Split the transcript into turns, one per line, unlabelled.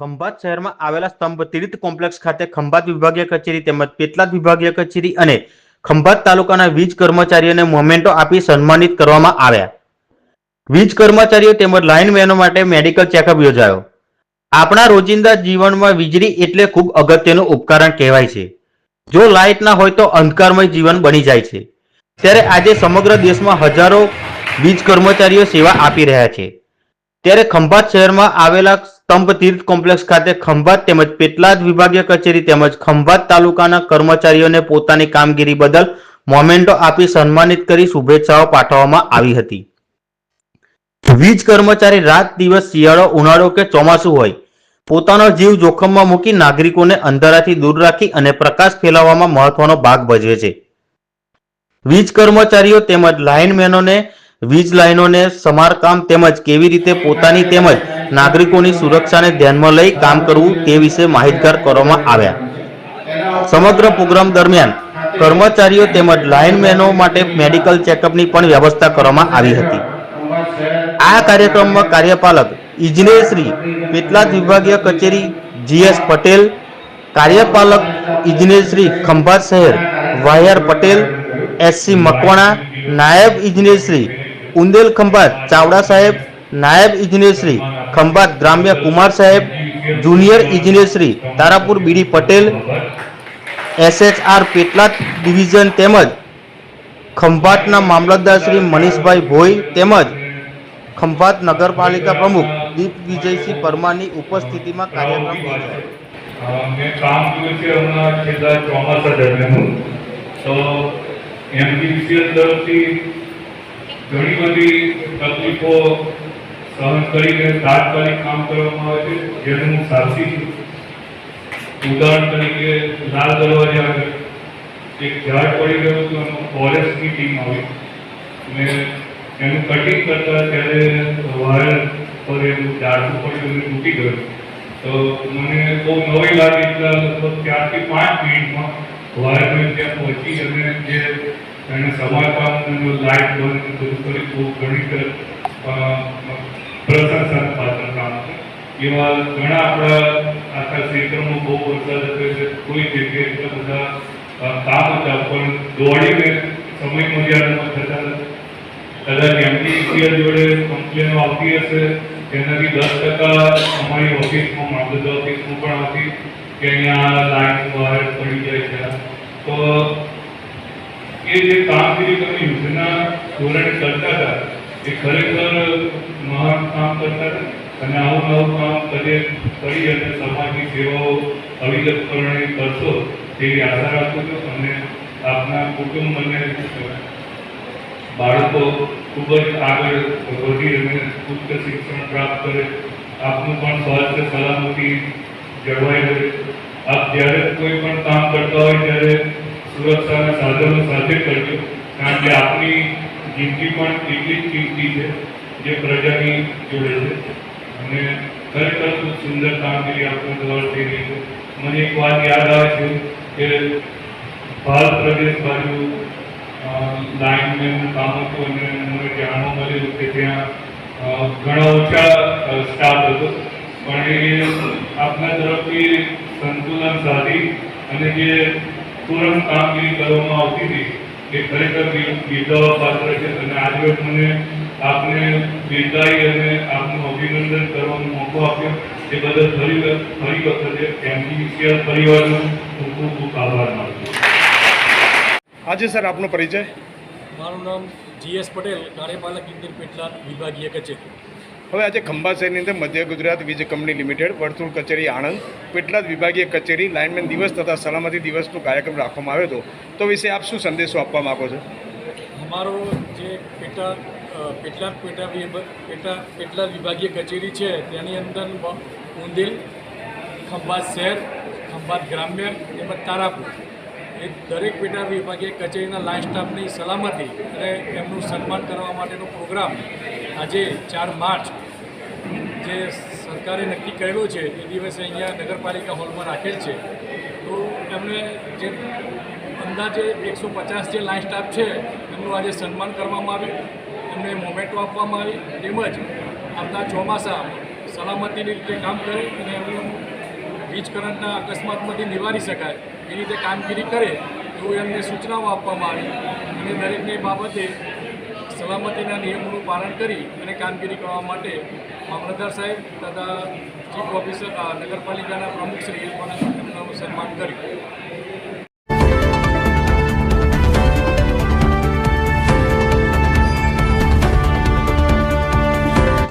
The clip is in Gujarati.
ખંભાત શહેરમાં આવેલા સ્તંભ તીર્થ કોમ્પ્લેક્સ ખાતે ખંભાત વિભાગીય કચેરી તેમજ પેટલાદ વિભાગીય કચેરી અને ખંભાત તાલુકાના વીજ કર્મચારીઓને મોમેન્ટો આપી સન્માનિત કરવામાં આવ્યા. વીજ કર્મચારીઓ તેમજ લાઇનમેનો માટે મેડિકલ ચેકઅપ યોજાયો. આપણા રોજિંદા જીવનમાં વીજળી એટલે ખૂબ અગત્યનું ઉપકરણ કહેવાય છે. જો લાઇટ ના હોય તો અંધકારમય જીવન બની જાય છે. ત્યારે આજે સમગ્ર દેશમાં હજારો વીજ કર્મચારીઓ સેવા આપી રહ્યા છે. ત્યારે ખંભાત શહેરમાં આવેલા સ્તંભ તીર્થ કોમ્પ્લેક્સ ખાતે ખંભાત તેમજ પેટલાદ વિભાગીય કચેરી તેમજ ખંભાત તાલુકાના કર્મચારીઓને પોતાની કામગીરી બદલ મોમેન્ટો આપી સન્માનિત કરી શુભેચ્છાઓ પાઠવવામાં આવી હતી. વીજ કર્મચારી રાત દિવસ શિયાળો ઉનાળો કે ચોમાસું હોય, પોતાનો જીવ જોખમમાં મૂકી નાગરિકોને અંધારાથી દૂર રાખી અને પ્રકાશ ફેલાવવામાં મહત્વનો ભાગ ભજવે છે. વીજ કર્મચારીઓ તેમજ લાઇનમેનોને વીજ લાઇનોને સમારકામ તેમજ કેવી રીતે પોતાની તેમજ નાગરિકોની સુરક્ષાને ધ્યાનમાં લઈ કામ કરવું તે વિશે માહિતગાર કરવામાં આવ્યા. સમગ્ર પ્રોગ્રામ દરમિયાન કર્મચારીઓ તેમજ લાઇનમેનો માટે મેડિકલ ચેકઅપની પણ વ્યવસ્થા કરવામાં આવી હતી. આ કાર્યક્રમમાં કાર્યપાલક ઇજનેરશ્રી પેટલાદ વિભાગીય કચેરી જીએસ પટેલ, કાર્યપાલક ઇજનેર શ્રી ખંભાત શહેર વાયર પટેલ, એસસી મકવાણા, નાયબ ઇજનેર શ્રી ઉંદેલ ખંભાત, ચાવડા સાહેબ, નાયબ ઇજનેરશ્રી ખંભાત ગ્રામ્ય કુમાર સાહેબ, junior ઇજનેરશ્રી Tarapur B D Patel, SHR Petlad division તેમજ ખંભાતના મામલતદાર શ્રી મનીષભાઈ ભોઈ તેમજ ખંભાત નગરપાલિકા પ્રમુખ દીપ વિજયસિંહ પરમારની ઉપસ્થિતિમાં કાર્યક્રમ
મેં કામ કર્યું છે હમણાં છેલ્લા ચોમાસા દરમિયાન. તો એમડીસીએલ તરફથી ઘણી બધી તકલીફો સહન કરીને તાત્કાલિક કામ કરવામાં આવે છે, જેનું હું સાક્ષી છું ઉદાહરણ તરીકે લાલ દરવાજા આગળ એક ઝાડ પડી ગયું હતું એનું ફોરેસ્ટની ટીમ આવી. અને એનું કટિંગ કરતા ત્યારે વાયર પર એનું ઝાડવું પડ્યું અને તૂટી ગયું. તો મને બહુ નવી લાગી લગભગ ચારથી પાંચ મિનિટમાં વાયરમેન ત્યાં પહોંચી અને જે એને સમારકામ અને લાઇટ બંધ બધું કરી બહુ ઘણી પ્રશંસા પાત્ર કામ છે. એવા ઘણા આપણા આખા ક્ષેત્રમાં બહુ વરસાદ થયો છે. કોઈ જગ્યાએ એટલા બધા કામ હતા, પણ દોડીને સમય મર્યાદામાં થતા કદાચ એમડીસીએલ જોડે કમ્પ્લેનો આવતી હશે તેનાથી દસ ટકા અમારી ઓફિસમાં મામલતદાર ઓફિસમાં પણ આવતી, કે અહીંયા લાઈન બહાર પડી જાય છે. તો કામગીરી તમે યુદ્ધના ધોરણે કરતા હતા, એ ખરેખર મહાન કામ કરતા હતા? અને આવું નવું કામ કરીએ કરી અને સમાજની સેવાઓ અવિરતપણે કરશો તેવી આશા રાખું છું. અને આપના કુટુંબ અને બાળકો ખૂબ જ આગળ વધી અને ઉચ્ચ શિક્ષણ પ્રાપ્ત કરે. આપનું પણ સ્વાસ્થ્ય સલામતી જળવાઈ રહે. આપ જ્યારે કોઈ પણ કામ કરતા હોય ત્યારે સુરક્ષાના સાધનો સાથે કરજો. કારણ કે આપની જિંદગી પણ એટલી જ કિંમતી છે જે પ્રજાની જોડે છે. અને ખરેખર ખૂબ સુંદર કામગીરી આપણા દ્વારા થઈ રહી છે. મને એક વાત યાદ આવે છે કે ભારત પ્રદેશ બાજુ લાઇનમેનનું કામ હતું અને મને જાણવા મળ્યું કે ત્યાં ઘણા ઓછા સ્ટાફ હતો. પણ એ આપના તરફથી સંતુલન સાધી અને જે તુરંત કામગીરી કરવામાં આવતી હતી એ ખરેખર બિર- બિરદાવવા પાત્ર છે અને આજે મને આપને બિરદાઈ અને આપનું અભિનંદન કરવાનો મોકો આપ્યો. એ બદલ ફરી ફરી વખતે એમજીસીએલ પરિવારનો ખૂબ ખૂબ ખૂબ આભાર માનું છું.
આજે સર આપનો પરિચય?
મારું નામ જીએસ પટેલ કાર્યપાલક ઇન્જિન પેટલા વિભાગીય કચેરી.
હવે આજે ખંભા શહેરની અંદર મધ્ય ગુજરાત વીજ કંપની લિમિટેડ, વર્તુળ કચેરી, આણંદ, પેટલાદ વિભાગીય કચેરી, લાઇનમેન દિવસ તથા સલામતી દિવસનો કાર્યક્રમ રાખવામાં આવ્યો હતો. તો વિશે આપ શું સંદેશો આપવા માગો છો?
અમારો જે પેટા પેટલાદ પેટા પેટા, પેટલાદ વિભાગીય કચેરી છે, તેની અંદર ઉંદેલ, ખંભાત શહેર, ખંભાત ગ્રામ્ય તેમજ તારાપુર. એ દરેક પેટા વિભાગીય કચેરીના લાઇન સ્ટાફની સલામતી અને એમનું સન્માન કરવા માટેનો પ્રોગ્રામ આજે ચાર માર્ચ જે સરકારે નક્કી કરેલો છે, એ દિવસે અહીંયા નગરપાલિકા હોલમાં રાખેલ છે. તો એમને જે અંદાજે એકસો પચાસ જે લાઇન સ્ટાફ છે, એમનું આજે સન્માન કરવામાં આવે એમને મોમેન્ટો આપવામાં આવી. તેમજ આવતા ચોમાસા સલામતીની રીતે કામ કરે અને એમનું વીજ કરંટના અકસ્માતમાંથી નિવારી શકાય એ રીતે કામગીરી કરે એવું એમને સૂચનાઓ આપવામાં આવી. અને દરેકને બાબતે સલામતીના નિયમોનું પાલન કરી અને કામગીરી કરવા માટે મામલતદાર સાહેબ તથા ચીફ ઓફિસર નગરપાલિકાના પ્રમુખશ્રી એમનાનું સન્માન કર્યું.